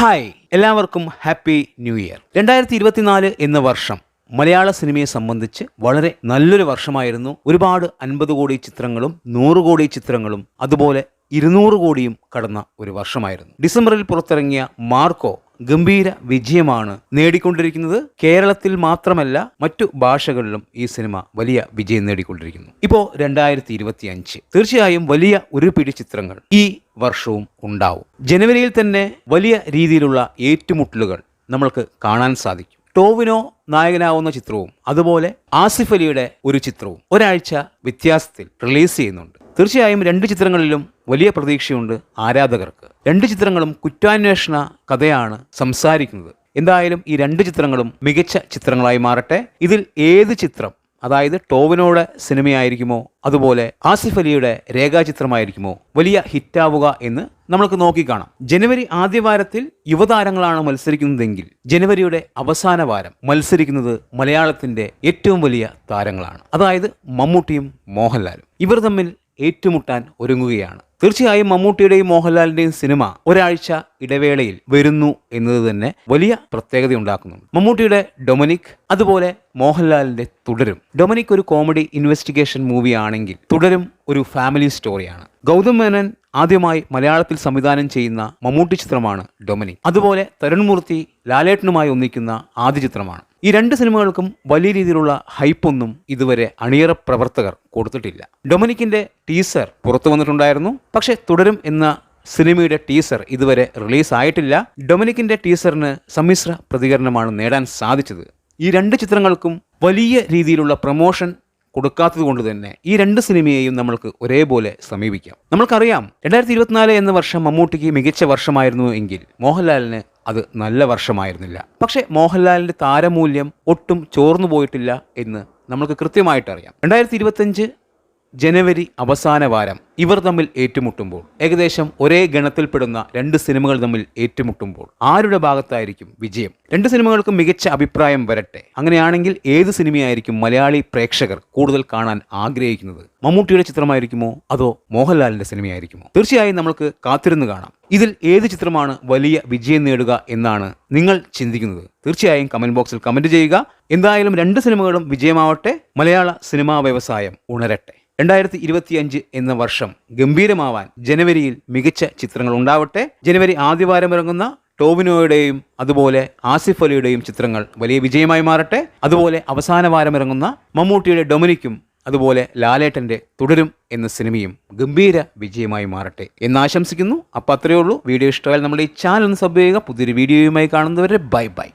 Hi എല്ലാവർക്കും happy new year. രണ്ടായിരത്തി ഇരുപത്തിനാല് എന്ന വർഷം മലയാള സിനിമയെ സംബന്ധിച്ച് വളരെ നല്ലൊരു വർഷമായിരുന്നു. ഒരുപാട് അൻപത് കോടി ചിത്രങ്ങളും നൂറ് കോടി ചിത്രങ്ങളും അതുപോലെ ഇരുന്നൂറ് കോടിയും കടന്ന ഒരു വർഷമായിരുന്നു. ഡിസംബറിൽ പുറത്തിറങ്ങിയ മാർക്കോ ഗംഭീര വിജയമാണ് നേടിക്കൊണ്ടിരിക്കുന്നത്. കേരളത്തിൽ മാത്രമല്ല മറ്റു ഭാഷകളിലും ഈ സിനിമ വലിയ വിജയം നേടിക്കൊണ്ടിരിക്കുന്നു. ഇപ്പോൾ രണ്ടായിരത്തി ഇരുപത്തി അഞ്ച് തീർച്ചയായും വലിയ ഒരു പിടി ചിത്രങ്ങൾ ഈ വർഷവും ഉണ്ടാവും. ജനുവരിയിൽ തന്നെ വലിയ രീതിയിലുള്ള ഏറ്റുമുട്ടലുകൾ നമ്മൾക്ക് കാണാൻ സാധിക്കും. ടോവിനോ നായകനാവുന്ന ചിത്രവും അതുപോലെ ആസിഫ് അലിയുടെ ഒരു ചിത്രവും ഒരാഴ്ച വ്യത്യാസത്തിൽ റിലീസ് ചെയ്യുന്നുണ്ട്. തീർച്ചയായും രണ്ട് ചിത്രങ്ങളിലും വലിയ പ്രതീക്ഷയുണ്ട് ആരാധകർക്ക്. രണ്ട് ചിത്രങ്ങളും കുറ്റാന്വേഷണ കഥയാണ് സംസാരിക്കുന്നത്. എന്തായാലും ഈ രണ്ട് ചിത്രങ്ങളും മികച്ച ചിത്രങ്ങളായി മാറട്ടെ. ഇതിൽ ഏത് ചിത്രം അതായത് ടോവിനോടെ സിനിമയായിരിക്കുമോ അതുപോലെ ആസിഫ് അലിയുടെ രേഖാചിത്രമായിരിക്കുമോ വലിയ ഹിറ്റാവുക എന്ന് നമുക്ക് നോക്കിക്കാണാം ജനുവരി ആദ്യവാരത്തിൽ യുവതാരങ്ങളാണ് മത്സരിക്കുന്നതെങ്കിൽ ജനുവരിയുടെ അവസാന വാരം മത്സരിക്കുന്നത് മലയാളത്തിന്റെ ഏറ്റവും വലിയ താരങ്ങളാണ്. അതായത് മമ്മൂട്ടിയും മോഹൻലാലും. ഇവർ തമ്മിൽ ഏറ്റുമുട്ടാൻ ഒരുങ്ങുകയാണ്. തീർച്ചയായും മമ്മൂട്ടിയുടെയും മോഹൻലാലിന്റെയും സിനിമ ഒരാഴ്ച ഇടവേളയിൽ വരുന്നു എന്നത് തന്നെ വലിയ പ്രത്യേകത ഉണ്ടാക്കുന്നുണ്ട്. മമ്മൂട്ടിയുടെ ഡൊമിനിക് അതുപോലെ മോഹൻലാലിന്റെ തുടരും. ഡൊമിനിക് ഒരു കോമഡി ഇൻവെസ്റ്റിഗേഷൻ മൂവി ആണെങ്കിൽ തുടരും ഒരു ഫാമിലി സ്റ്റോറിയാണ്. ഗൗതം മേനൻ ആദ്യമായി മലയാളത്തിൽ സംവിധാനം ചെയ്യുന്ന മമ്മൂട്ടി ചിത്രമാണ് ഡൊമിനിക്. അതുപോലെ തരുൺമൂർത്തി ലാലേട്ടനുമായി ഒന്നിക്കുന്ന ആദ്യ ചിത്രമാണ്. ഈ രണ്ട് സിനിമകൾക്കും വലിയ രീതിയിലുള്ള ഹൈപ്പൊന്നും ഇതുവരെ അണിയറ പ്രവർത്തകർ കൊടുത്തിട്ടില്ല. ഡൊമിനിക്കിന്റെ ടീസർ പുറത്തു വന്നിട്ടുണ്ടായിരുന്നു. പക്ഷേ തുടരും എന്ന സിനിമയുടെ ടീസർ ഇതുവരെ റിലീസ് ആയിട്ടില്ല ഡൊമിനിക്കിന്റെ ടീസറിന് സമ്മിശ്ര പ്രതികരണമാണ് നേടാൻ സാധിച്ചത്. ഈ രണ്ട് ചിത്രങ്ങൾക്കും വലിയ രീതിയിലുള്ള പ്രൊമോഷൻ കൊടുക്കാത്തത് കൊണ്ട് തന്നെ ഈ രണ്ട് സിനിമയെയും നമ്മൾക്ക് ഒരേപോലെ സമീപിക്കാം. നമ്മൾക്കറിയാം രണ്ടായിരത്തി ഇരുപത്തിനാല് എന്ന വർഷം മമ്മൂട്ടിക്ക് മികച്ച വർഷമായിരുന്നു എങ്കിൽ മോഹൻലാലിന് അത് നല്ല വർഷമായിരുന്നില്ല. പക്ഷേ മോഹൻലാലിന്റെ താരമൂല്യം ഒട്ടും ചോർന്നു പോയിട്ടില്ല എന്ന് നമ്മൾക്ക് കൃത്യമായിട്ട് അറിയാം രണ്ടായിരത്തി ഇരുപത്തഞ്ച് ജനുവരി അവസാന വാരം ഇവർ തമ്മിൽ ഏറ്റുമുട്ടുമ്പോൾ ഏകദേശം ഒരേ ഗണത്തിൽപ്പെടുന്ന രണ്ട് സിനിമകൾ തമ്മിൽ ഏറ്റുമുട്ടുമ്പോൾ ആരുടെ ഭാഗത്തായിരിക്കും വിജയം? രണ്ട് സിനിമകൾക്കും മികച്ച അഭിപ്രായം വരട്ടെ. അങ്ങനെയാണെങ്കിൽ ഏത് സിനിമയായിരിക്കും മലയാളി പ്രേക്ഷകർ കൂടുതൽ കാണാൻ ആഗ്രഹിക്കുന്നത്? മമ്മൂട്ടിയുടെ ചിത്രമായിരിക്കുമോ അതോ മോഹൻലാലിന്റെ സിനിമയായിരിക്കുമോ? തീർച്ചയായും നമ്മൾക്ക് കാത്തിരുന്ന് കാണാം. ഇതിൽ ഏത് ചിത്രമാണ് വലിയ വിജയം നേടുക എന്നാണ് നിങ്ങൾ ചിന്തിക്കുന്നത്? തീർച്ചയായും കമന്റ് ബോക്സിൽ കമന്റ് ചെയ്യുക. എന്തായാലും രണ്ട് സിനിമകളും വിജയമാവട്ടെ. മലയാള സിനിമാ വ്യവസായം ഉണരട്ടെ. രണ്ടായിരത്തി ഇരുപത്തിയഞ്ച് എന്ന വർഷം ഗംഭീരമാവാൻ ജനുവരിയിൽ മികച്ച ചിത്രങ്ങൾ ഉണ്ടാവട്ടെ. ജനുവരി ആദ്യവാരം ഇറങ്ങുന്ന ടോവിനോയുടെയും അതുപോലെ ആസിഫ് അലിയുടെയും ചിത്രങ്ങൾ വലിയ വിജയമായി മാറട്ടെ. അതുപോലെ അവസാന വാരം ഇറങ്ങുന്ന മമ്മൂട്ടിയുടെ ഡൊമിനിക്കും അതുപോലെ ലാലേട്ടന്റെ തുടരും എന്ന സിനിമയും ഗംഭീര വിജയമായി മാറട്ടെ എന്ന് ആശംസിക്കുന്നു. അപ്പോൾ അത്രയേ ഉള്ളൂ. വീഡിയോ ഇഷ്ടമായാൽ നമ്മുടെ ഈ ചാനൽ ഒന്ന് സബ് ചെയ്യുക. പുതിയൊരു വീഡിയോയുമായി കാണുന്നവരെ ബൈ ബൈ.